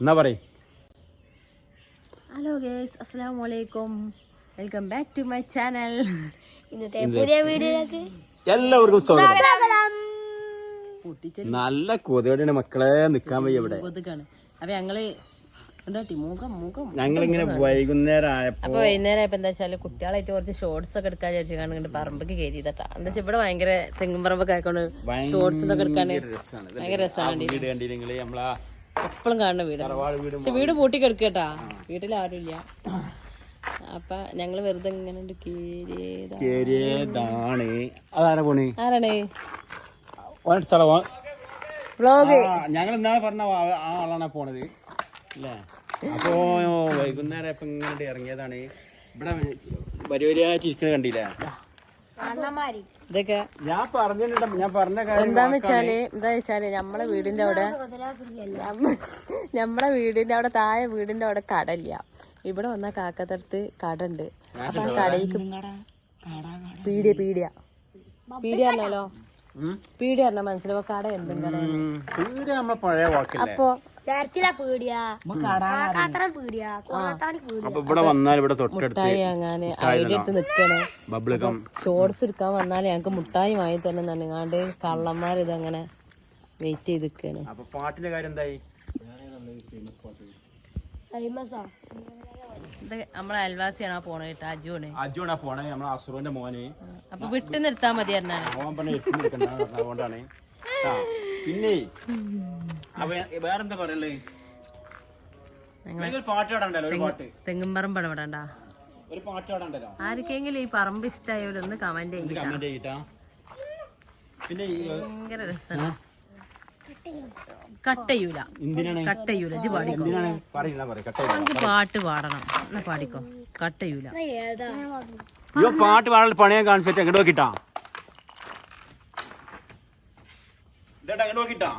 എന്നാ പറയും. Hello guys അസ്സലാമു അലൈക്കും welcome back to my channel ഇന്നത്തെ പുതിയ വീഡിയോയിലേക്ക് എല്ലാവർക്കും സ്വാഗതം. നല്ല കൊതുകടിയാണ് മക്കളെ. നിക്കാൻ വയ്യ ഇവിടെ. കൊതുകാണ്. അപ്പൊ ഞങ്ങൾ ഞങ്ങളിങ്ങനെ വൈകുന്നേരം ആയപ്പോ അപ്പൊ വൈകുന്നേരം ആയപ്പോ എന്താ വെച്ചാൽ കുട്ടികളായിട്ട് കുറച്ച് ഷോർട്സ് ഒക്കെ എടുക്കാൻ വിചാരിച്ചു പറമ്പൊക്കെ പറമ്പക്ക് കയറിയതാ എന്താ വെച്ചാൽ ഇവിടെ ഭയങ്കര തെങ്ങും പറമ്പൊക്കെ ആയിക്കൊണ്ട് ഷോർട്സ് ഒക്കെ എടുക്കാൻ. ഭയങ്കര രസമാണ് എപ്പോഴും കാണുന്ന വീട്. പക്ഷെ വീട് പൂട്ടി കിടക്കട്ടാ. വീട്ടിൽ ആരുമില്ല അപ്പൊ ഞങ്ങൾ വെറുതെ ഇങ്ങനെ അതാരാ പോണ്? ആരാണ്? വ്ളോഗ്. ഞങ്ങൾ ഇന്നാളെ പറഞ്ഞ ആ- ആളാണ് പോണത്. അല്ലേ? അപ്പോ വൈകുന്നേരം ഇപ്പൊ ഇങ്ങനെ ഇറങ്ങിയതാണ്. ഇവിടെ വലിയ വലിയ കണ്ടില്ലേ? അണ്ണന്മാര് ഇതൊക്കെ ഞാൻ പറഞ്ഞിട്ടുണ്ട് ഞാൻ പറഞ്ഞ കാര്യം എന്താന്ന് വെച്ചാൽ എന്താ വെച്ചാൽ നമ്മളെ വീടിന്റെ അവിടെ നമ്മ- നമ്മളെ വീടിന്റെ അവിടെ താഴെ വീടിന്റെ അവിടെ കടല്ല ഇവിടെ വന്ന കാക്കത്തടുത്ത് കടണ്ട് അപ്പൊ ആ കടയിക്ക് പീടിയ പീടിയ. പീടിയ അല്ലല്ലോ പീടിയ പറഞ്ഞ മനസ്സിലാവോ. കട എന്തും കട ഉം. നമ്മളെ പഴയ അപ്പൊ ചർച്ചിലെ പീടിയാ. കാക്കറ പീടിയാ. കോളത്താണി പീടിയ. അപ്പൊ ഇവിടെ വന്നാൽ ഇവിടെ തൊട്ടടുത്ത് മുട്ടായി അങ്ങനെ ഐഡിയ എടുത്ത് നിക്കണേ. ബബിളികം ഷോർട്സ് എടുക്കാൻ വന്നാൽ ഞങ്ങക്ക് മുട്ടായി വാങ്ങി തന്നെ നനങ്ങാണ്ട് കള്ളന്മാർ ഇതങ്ങനെ വെയിറ്റ് ചെയ്ത് നിക്കാണ്. അപ്പൊ പാട്ടിന്റെ കാര്യം എന്തായി? ഫേമസാ ഇത് നമ്മളെ അയൽവാസിയാണ് ആ പോണത് കേട്ടോ അജുവാണ് അജുണാ പോണേ. നമ്മളെ അസുറന്റെ മോനെ. അപ്പൊ വിട്ടു നിർത്താൻ മതി എന്നാണ്. മോൻ പറഞ്ഞ എത്തി നിൽക്കണ്ട അതുകൊണ്ടാണ്. ആ പിന്നെ അപ്പൊ വേറെന്താ പറയല്ലേ ഒരു പാട്ട് പാടണ്ടല്ലോ ഒരു പാട്ട്. തെങ്ങുംപറമ്പ് ഇടപെടണ്ട ഒരു പാട്ട് പാടണ്ടല്ലോ. ആർക്കെങ്കിലും ഈ പറമ്പ് ഇഷ്ടമായവര് ഒന്ന് കമന്റ് കമന്റ് പിന്നെ ഈ, ഭയങ്കര രസമാണ് കട്ടയൂല ഇജ്ജ് പാടിക്കോ. പാട്ട് പാടണം. എന്നാ പാടിക്കോ. കട്ടയൂല അയ്യോ പാട്ട് പാടാൻ പണിയാൻ കാണിച്ചിട്ട് എങ്ങോട്ട് നോക്കിട്ടാ. ഇതേട്ടാ എങ്ങോട്ട് നോക്കിട്ടാ.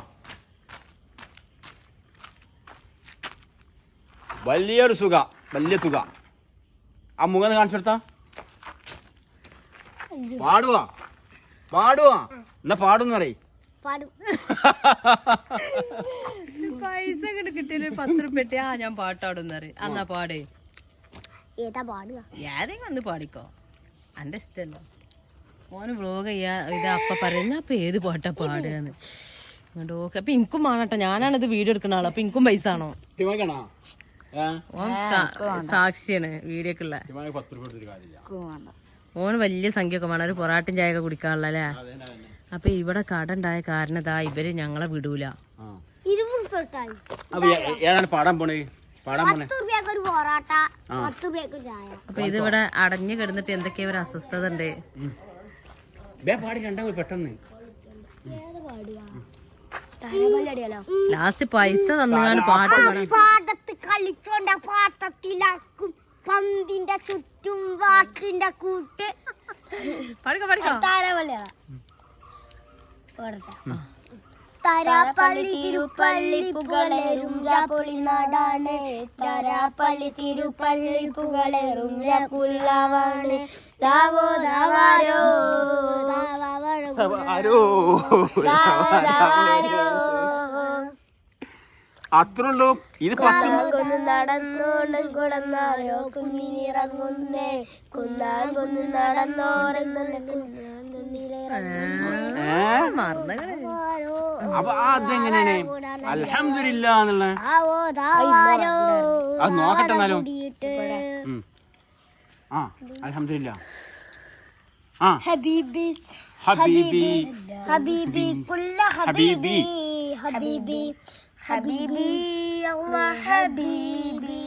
വലിയൊരു സുഖ വലിയ തുക. ആ മുഖം കാണിച്ചെടുത്താ. പാടുവാ? പാടുവാ? എന്നാ പാടുന്ന് പറയ്. പാടും. പൈസ ഇങ്ങോട്ട് കിട്ടിയാലും പത്ത് റുപ്യ ആ ഞാൻ പാട്ടാടുന്ന അന്നാ പാടേ. ഏതാ പാടുക? ഏതെങ്കിലും ഒന്ന് പാടിക്കോ. എന്റെ ഇഷ്ടല്ലോ. മോന് വ്ലോഗ് ചെയ്യാ ഇത് അപ്പ പറയുന്ന അപ്പൊ ഏത് പാട്ടാ പാടുകയെന്ന്. ഓക്കെ അപ്പൊ എനിക്കും വാങ്ങട്ടോ. ഞാനാണ് ഇത് വീഡിയോ എടുക്കുന്ന ആളോ. അപ്പൊ എനിക്കും പൈസ ആണോ ഓൻ സാക്ഷിയാണ്. വീഡിയോ ഒക്കെ കാര്യമില്ല. ഓന് വലിയ സംഖ്യ ഒക്കെ വേണം. ഒരു പൊറാട്ടും ചായ ഒക്കെ കുടിക്കാനുള്ള അല്ലേ? അപ്പൊ ഇവിടെ കട ഉണ്ടായ കാരണം ഇതാ ഇവർ ഞങ്ങളെ വിടൂല. അപ്പൊ ഇതിവിടെ ഏതാണ് പോണേ? പാടാൻ പോണേ? ഒരു പൊറോട്ട പത്ത് റുപ്യക്ക് ചായ. അപ്പൊ ഇത് ഇവിടെ അടഞ്ഞു കിടന്നിട്ട് എന്തൊക്കെയാ ഒരു അസ്വസ്ഥത ഉണ്ട്? ലാസ്റ്റ് പൈസ തന്നു പാട്ട് പാടി പാടത്ത് കളിച്ചോണ്ട പാട്ടത്തിലാക്കും പന്തിന്റെ ചുറ്റും വാട്ടിന്റെ കൂട്ട്. തരാപ്പള്ളി തിരുപ്പള്ളി പുകളേറും പൊളി നാടാണ്. തരാപ്പള്ളി തിരുപ്പള്ളി പുകളേറും പുല്ലാവാണ് ദാവോ ദാവാരോ. ദാവാരോ. ദാവാരോ. അത്രേ ഉള്ളൂ ഇത് പത്ത് കൊന്ന് നടന്നോളം കുടന്നാരോ കുന്നിനിറങ്ങുന്നേ. കുന്നാൻ കൊന്ന്? അപ്പൊ അതെങ്ങനെയാണ്? അലഹമില്ല എന്നുള്ള അത് നോക്കട്ടെ എന്നാലും. ആ അലഹമില്ല ആ. ഹബീബി. ഹബീബി. ഹബീബി. കുല്ല ഹബീബി. ഹബീബി. ഹബീബി ഹബീബി.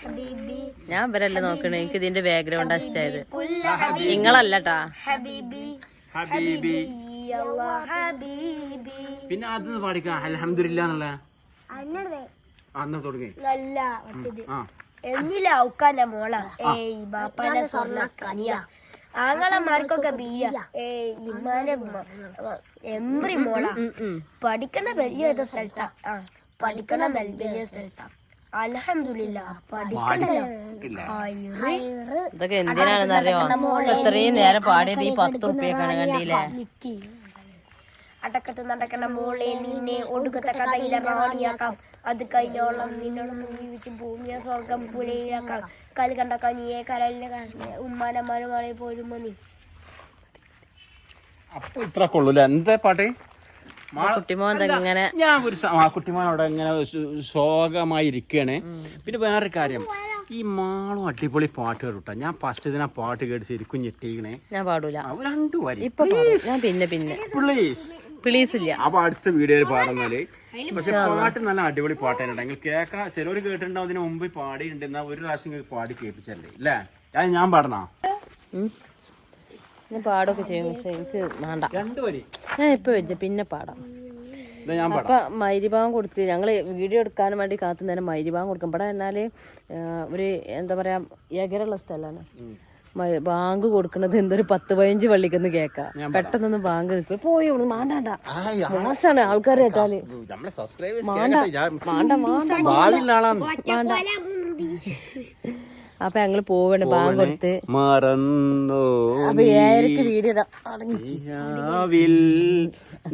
ഹബീബി ഞാൻ ഇവരല്ല നോക്കണേ? എനിക്ക് ഇതിന്റെ ബാക്ക്ഗ്രൗണ്ട് ഇഷ്ടമായത് കുല്ല നിങ്ങളല്ലട്ടാ. ഹബീബി ഹബീബി. അല്ലാ ഹബീബി. പിന്നെ അത് പാടിക്കാം. അലഹമില്ല എന്നുള്ള. അന്നേ തുടങ്ങി. എന്നില്ല ഔക്കാന്റെ മോള. ഏയ് ബാപ്പാന്റെ സ്വർണ കനിയ ആങ്ങളമാർക്കൊക്കെ ബിയ. ഏയ് ഇമ്മാന്റെ എംബ്രി മോള. പഠിക്കണ വലിയ ഏതോ സ്ഥലത്താ. പഠിക്കണ വലിയ സ്ഥലത്താ. ഇതൊക്കെ എന്തിനാണെന്ന് അറിയോ? ഇത്രയും നേരം പാടിയത് ഈ പത്ത് റുപ്യക്കാണ് കണ്ടില്ലേ? അടക്കത്ത് നടക്കണ മോളെ നിന്നെ ഒടുക്കത്തെ കഥയിലെ റാണിയാക്കാം അത് കഴിഞ്ഞോളം നിന്നോളം ജീവിച്ച് ഭൂമിയെ സ്വർഗം പുലയിലാക്കാം കൽ കണ്ട കനിയെ കരലിലെ പോരുമ്പോ നീ? അപ്പൊ ഇത്ര കൊള്ളൂല എന്താ പാട്ട്? ഞാൻ ഒരു ആ കുട്ടിമാൻ അവിടെ ഇങ്ങനെ ശോകമായി ഇരിക്കുകയാണ്. പിന്നെ വേറൊരു കാര്യം. ഈ മാളും അടിപൊളി പാട്ട് കേട്ടോ ഞാൻ ഫസ്റ്റ് ദിന പാട്ട് കേട്ട് ശരിക്കും ഞെട്ടിക്കണേ. ഞാൻ പാടൂല. രണ്ടു വരി. പിന്നെ പിന്നെ. പ്ലീസ് പ്ലീസ് ഇല്ല. അപ്പൊ അടുത്ത വീഡിയോയിൽ പാടുന്നാൽ പക്ഷെ പാട്ട് നല്ല അടിപൊളി പാട്ടാണ് നിങ്ങൾ കേൾക്കാ ചിലവർ കേട്ടിട്ടുണ്ടാവും അതിന് മുമ്പ് പാടിയിട്ടുണ്ട്. എന്നാ ഒരു പ്രാവശ്യം പാടി കേൾപ്പിച്ചല്ലേ? ഇല്ലേ? അത് ഞാൻ പാടണോ. ഞാൻ പാടൊക്കെ ചെയ്യും പക്ഷേ എനിക്ക് വേണ്ട. വരി. ഞാൻ ഇപ്പൊ വെച്ച പിന്നെ പാടാം. ഇതാ ഞാൻ പാടാം. അപ്പൊ മൈരിഭാഗം കൊടുത്തിട്ട് ഞങ്ങൾ വീഡിയോ എടുക്കാൻ വേണ്ടി കാത്തു നേരം മൈരിഭാഗം കൊടുക്കും. ഇവിടെ എന്നാൽ ഒരു എന്താ പറയാ എകരുള്ള സ്ഥലമാണ്. ബാങ്ക് കൊടുക്കണത് എന്തൊരു പത്ത് പതിനഞ്ച് പള്ളിക്കൊന്ന് കേക്കാം. പെട്ടെന്നൊന്ന് ബാങ്ക് നിൽക്കും പോയി മാണ്ടാണ്ട മോശമാണ് ആൾക്കാർ കേട്ടാൽ. നമ്മളെ സബ്സ്ക്രൈബേഴ്സ് മാണ്ട. മാണ്ട മാണ്ട അപ്പൊ ഞങ്ങൾ പോവണ് ബാങ്ക് കൊടുത്ത്. മറന്നോ അപ്പൊ ഏഴരക്ക് ഇടാം. അടങ്ങി.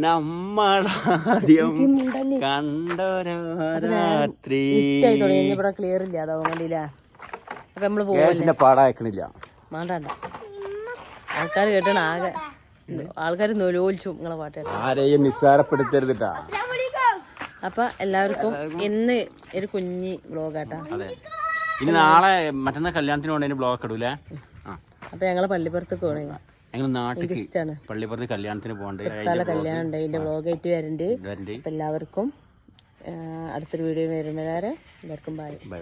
നമ്മളാദ്യം കണ്ടൊരു രാത്രി. ഇവിടെ ക്ലിയർ ഇല്ല അതാ കണ്ടില്ല അപ്പൊ നമ്മൾ പാടാക്കണില്ല മാണ്ടാണ്ട. ആൾക്കാർ കേട്ടാണ് ആകെ ആൾക്കാർ നൊലോലിച്ചു നിങ്ങളെ പാട്ട് ആരെയും നിസ്സാരപ്പെടുത്തരുതിട്ടാ. അപ്പൊ എല്ലാവർക്കും ഇന്ന് ഒരു കുഞ്ഞി വ്ലോഗാട്ടാ. ഇനി നാളെ മറ്റന്നാ കല്യാണത്തിന് കൊണ്ടതിന് ബ്ലോക്ക് ഇടൂലേ? അപ്പൊ ഞങ്ങൾ പള്ളിപ്പുറത്തേക്ക് പോണേ ഞങ്ങൾ നാട്ടിൽ ഇഷ്ടാണ് പള്ളിപ്പുറത്ത് കല്യാണത്തിന് പോകണ്ടേ? കല്യാണം ഉണ്ട് ഇതിന്റെ ബ്ലോഗ് ആയിട്ട് വരണ്ട്. എല്ലാവർക്കും അടുത്തൊരു വീഡിയോ വരുമ്പോൾ എല്ലാവർക്കും ബൈ ബൈ